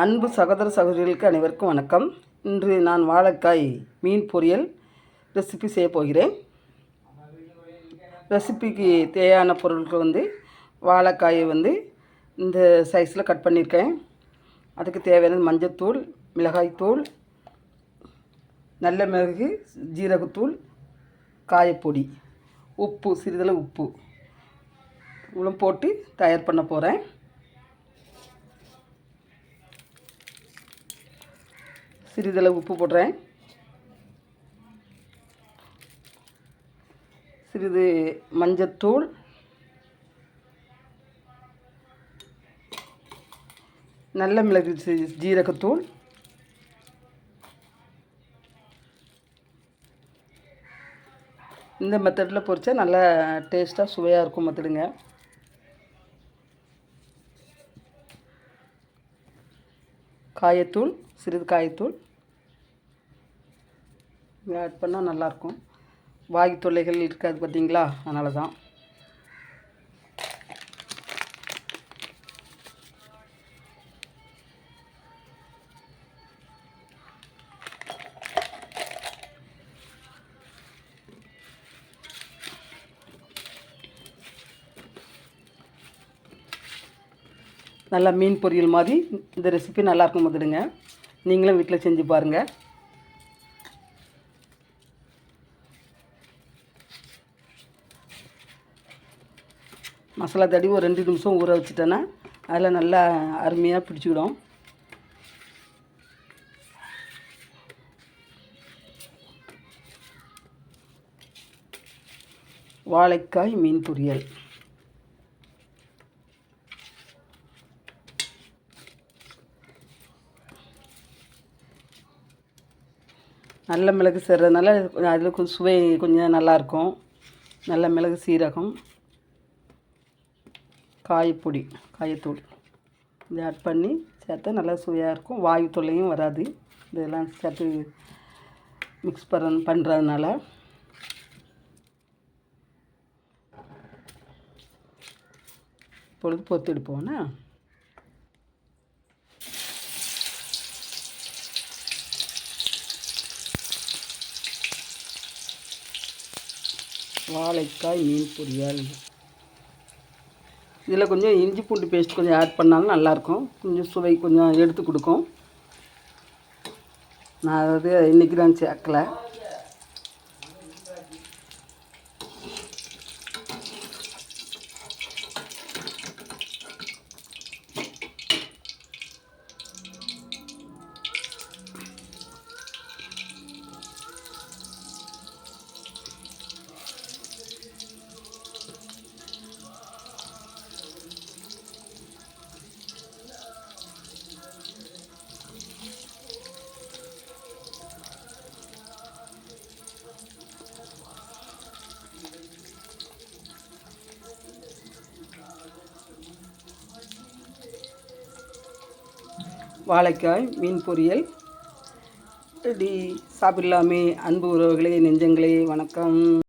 அன்பு சகோதர சகோதரிகளுக்கு அனைவருக்கும் வணக்கம். இன்று நான் வாழைக்காய் மீன் பொரியல் ரெசிபி செய்ய போகிறேன். ரெசிபிக்கு தேவையான பொருட்கள் வந்து வாழைக்காயை வந்து இந்த சைஸில் கட் பண்ணியிருக்கேன். அதுக்கு தேவையான மஞ்சத்தூள் மிளகாய்த்தூள் நல்ல மிளகு ஜீரகத்தூள் காயப்பொடி உப்பு சிறிதளவு உப்பு. இவ்வளோ போட்டு தயார் பண்ண போகிறேன் சிறிதளவு உப்பு போடுறேன். சிறிது மஞ்சத்தூள். நல்ல மிளகு ஜீ- ஜீரகத்தூள். இந்த மெத்தடில் பொறிச்சா நல்லா டேஸ்ட்டாக சுவையாக இருக்கும் மெத்தடுங்க காயத்தூள் சிறிது காயத்தூள். ஆட் பண்ணால் நல்லாயிருக்கும். வாய் தொல்லைகள் இருக்காது பார்த்தீங்களா? அதனால தான். நல்லா மீன் பொரியல் மாதிரி இந்த ரெசிபி நல்லாயிருக்கும் பார்த்துடுங்க. நீங்களும் வீட்டில் செஞ்சு பாருங்கள் மசாலா தடவி ஒரு ரெண்டு நிமிஷம் ஊற வச்சுட்டேன்னா அதில் நல்லா அருமையாக பிடிச்சிக்கிடும். வாழைக்காய் மீன் பொரியல். நல்ல மிளகு சேர்றதுனால அதில் கொஞ்சம் சுவை கொஞ்சம் நல்லாயிருக்கும். நல்ல மிளகு சீரகம். காயப்பொடி காயத்தூள். இதை ஆட் பண்ணி சேர்த்தா நல்லா சுவையாக இருக்கும். வாயு தொல்லையும் வராது. இதெல்லாம் சேர்த்து மிக்ஸ் பண்ண பண்ணுறதுனால பொழுது பொத்து எடுப்போம்னா. வாழைக்காய் மீன் பொரியல். இதில் கொஞ்சம் இஞ்சி பூண்டு பேஸ்ட் கொஞ்சம் ஆட் பண்ணாலும் நல்லாயிருக்கும். கொஞ்சம் சுவை கொஞ்சம் எடுத்து கொடுக்கும். நான் அதாவது இன்றைக்கி தான் சேர்க்கல. வாழைக்காய் மீன் பொரியல். ரெடி. சாப்பிடலாமே. அன்பு உறவுகளே நெஞ்சங்களே வணக்கம்.